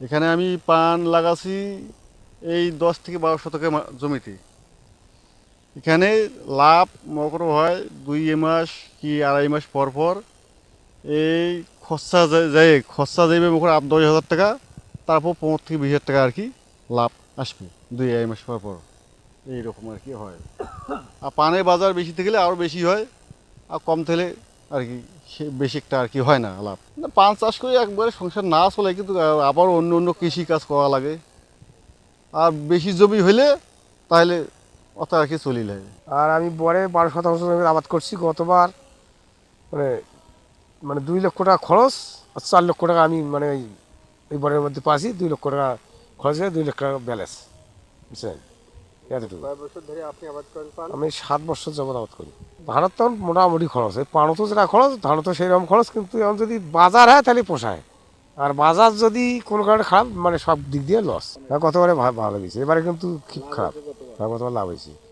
এখানে আমি পান লাগাছি এই দশ থেকে বারো শতকের মা- জমিতে। এখানে লাভ মকর হয় দুই মাস কি আড়াই মাস পর পর। এই খরচা যায় খরচা যাইবে মকর আট দশ হাজার টাকা, তারপর পনেরো থেকে বিশ হাজার টাকা আর কি লাভ আসবে দুই আড়াই মাস পর পর। এইরকম আর কি হয়। আর পানের বাজার বেশি থাকলে আরও বেশি হয়, আর কম থাকলে আর কি বেশি একটা আর কি হয় না, লাভ। পান চাষ করে একবারে, সংসার না চলে, কিন্তু আবার অন্য অন্য কৃষি কাজ করা লাগে। আর বেশি জমি হইলে, তাহলে অত আর কি চলি লাগে। আর আমি বরে বারো শতাংশ জমির আবাদ করছি, গতবার মানে মানে দুই লক্ষ টাকা খরচ, আর চার লক্ষ টাকা আমি মানে এই বরের মধ্যে পাচ্ছি দুই লক্ষ টাকা খরচ দুই লক্ষ টাকা ব্যালেন্স। বুঝছেন? এতটুকু আমি সাত বছর যাবত আবাদ করি। ধানের তখন মোটামুটি খরচ। এই পানো তো যেটা খরচ ধানও তো সেইরকম খরচ কিন্তু এখন যদি বাজার হয় তাহলে পোষায়। আর বাজার যদি কোনো কারণে খারাপ মানে সব দিক দিয়ে লস কতবারে ভা- ভালো হয়েছে। এবারে কিন্তু খুব খারাপ। গতবার লাভ হয়েছে।